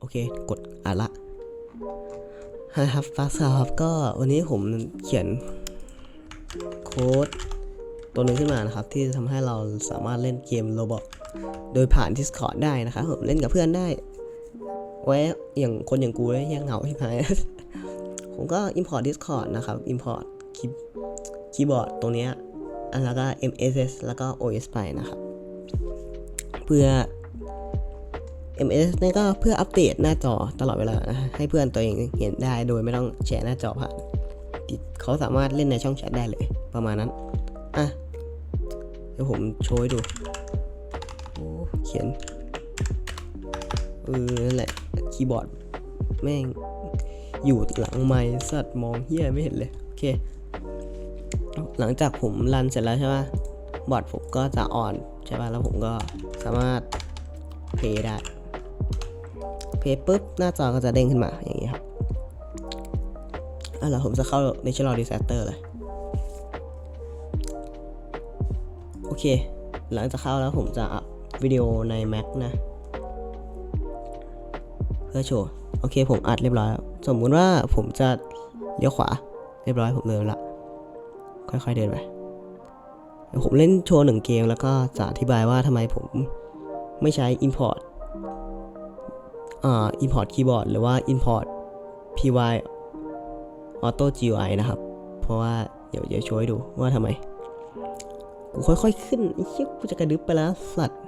โอเค กดอ่านละนะครับฟาสครับ ก็วันนี้ผมเขียนโค้ดตัวหนึ่งขึ้นมานะครับ ที่ทำให้เราสามารถเล่นเกมโรบอทโดยผ่าน Discord ได้นะครับผมเล่นกับเพื่อนได้ ไว้อย่างคนอย่างกูเลยยังเหงาที่พายผมก็ import Discord นะครับ import คีย์คีย์บอร์ดตรงเนี้ยแล้วก็ MSS แล้วก็ OS ไปนะครับ เพื่อ MS นี่ก็เพื่ออัปเดตหน้าจอตลอดเวลา ให้เพื่อนตัวเองเห็นได้โดยไม่ต้องแชร์หน้าจอผ่านเขาสามารถเล่นในช่องแชทได้เลยประมาณนั้น อะ เดี๋ยวผมโชว์ให้ดูโอ้เขียนเออนั่นแหละ คีย์บอร์ด แม่ง อยู่หลังไม้สัตว์มองเฮียไม่เห็นเลย โอเค หลังจากผมรันเสร็จแล้วใช่ไหมบอร์ดผมก็จะอ่อนใช่ป่ะแล้วผมก็สามารถเพย์ได้ เพย์ปุ๊บ หน้าจอก็จะเด้งขึ้นมาอย่างนี้ครับอะแล้วผมจะเข้า Natural Disaster เลย โอเค หลังจากเข้าแล้วผมจะอัพวิดีโอใน Mac นะ เพื่อโชว์ โอเค ผมอัดเรียบร้อยแล้ว สมมุติว่าผมจะเลี้ยวขวา เรียบร้อยผมเดินละ ค่อยๆเดินไปเดี๋ยวผมเล่นโชว์หนึ่งเกมแล้วก็จะอธิบายว่าทำไมผมไม่ใช้ import อ่า import keyboard หรือว่า import py auto GUI นะครับ เพราะว่าเดี๋ยวเดี๋ยวโชว์ให้ดูว่าทำไม กูค่อยๆขึ้นไอ้เชี่ยกูจะกระดึบไปแล้วสัตว์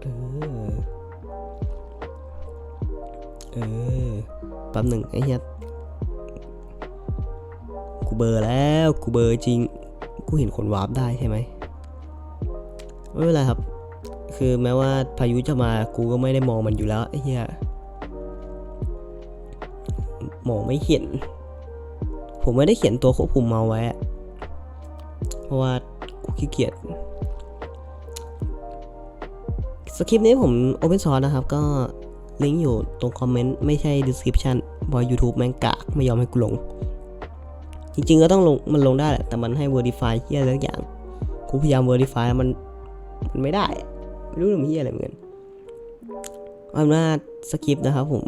เออเออแป๊บหนึ่งไอ้เหี้ยกูเบอร์แล้ว กูเบอร์จริง กูเห็นคนวาร์ปได้ใช่ไหมไม่เป็นไรครับ คือแม้ว่าพายุจะมากูก็ไม่ได้มองมันอยู่แล้วไอ้เหี้ยมองไม่เห็น ผมไม่ได้เขียนตัวควบคุมเมาไว้ เพราะว่ากูขี้เกียจสคริปต์นี้ผม Open Source นะครับ ก็ลิงก์อยู่ตรงคอมเมนต์ ไม่ใช่ description เพราะ YouTube แม่งกาก ไม่ยอมให้กูลง จริงๆก็ต้องลงมันลงได้แหละ แต่มันให้ verify เฮียอะไรสักอย่างกูพยายาม verify มันมันไม่ได้ ไม่รู้ทำเฮียอะไรเหมือนกันอาเป็นว่าสคริปต์นะครับผม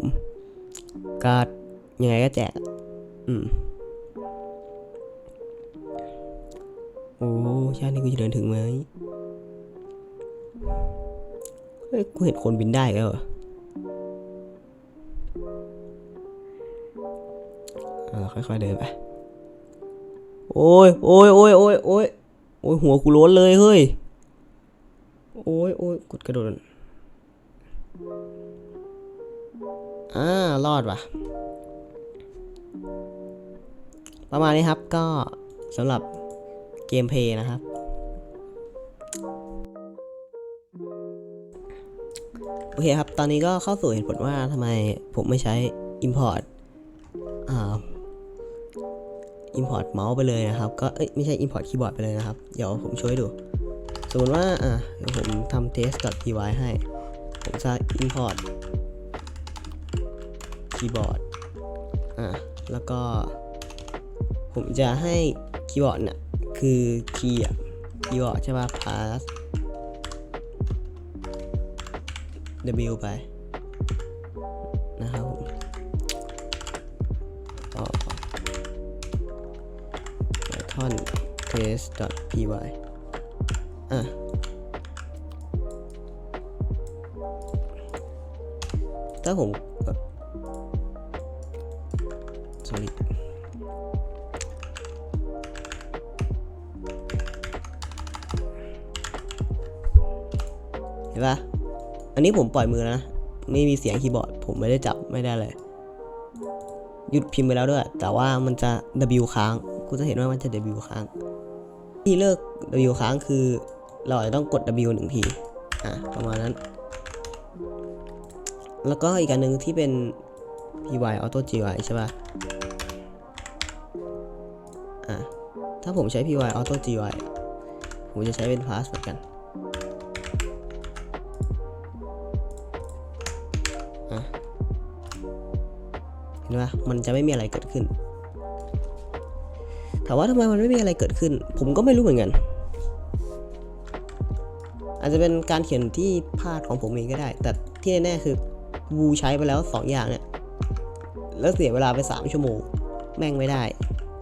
ก็ยังไงก็แจก อืม โอ้ชาตินี้กูจะเดินถึงไหมเฮ้ยกูเห็นคนบินได้แล้วเหรออ่าค่อยๆเดินไป โอ้ยโอ้ยโอ้ยโอ้ยโอ้ยโอ้ยหัวกูโล้นเลยเฮ้ย โอ้ยโอ้ยกดกระโดดอ่ารอดว่ะ ประมาณนี้ครับก็สำหรับเกมเพย์นะครับ โอเคครับ ตอนนี้ก็เข้าสู่เหตุผลว่าทำไมผมไม่ใช้ import อ่า import เมาส์ไปเลยนะครับ ก็เอ้ยไม่ใช่ import คีย์บอร์ดไปเลยนะครับ เดี๋ยวผมช่วยดู สมมติว่า อ่าเดี๋ยวผมทำ test.py ให้ ผมจะ import คีย์บอร์ด อ่าแล้วก็ ผมจะให้คีย์บอร์ดเนี่ยคือคีย์อะคีย์บอร์ดใช่ป่ะ pass W ไป นะครับผม python test.py อะถ้าผมแบบ sorry เห็นปะอันนี้ผมปล่อยมือแล้วนะ ไม่มีเสียงคีย์บอร์ด ผมไม่ได้จับไม่ได้เลย หยุดพิมพ์ไปแล้วด้วย แต่ว่ามันจะ W ค้าง กูจะเห็นว่ามันจะ W ค้างที่เลิก W ค้างคือ เราอาจจะต้องกด W หนึ่งทีอะประมาณนั้น แล้วก็อีกอันหนึ่งที่เป็น PY Auto GY ใช่ป่ะอะถ้าผมใช้ PY Auto GY ผมจะใช้เป็น pass เหมือนกันอะเห็นปะมันจะไม่มีอะไรเกิดขึ้น แต่ว่าทำไมมันไม่มีอะไรเกิดขึ้น ผมก็ไม่รู้เหมือนกัน อาจจะเป็นการเขียนที่พลาดของผมเองก็ได้ แต่ที่แน่ๆคือวูใช้ไปแล้ว 2 อย่างเนี่ยแล้วเสียเวลาไป 3 ชั่วโมง แม่งไม่ได้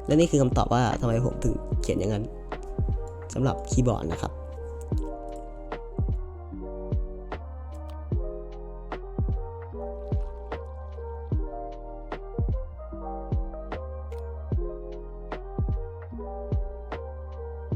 และนี่คือคำตอบว่าทำไมผมถึงเขียนอย่างนั้นสำหรับคีย์บอร์ดนะครับ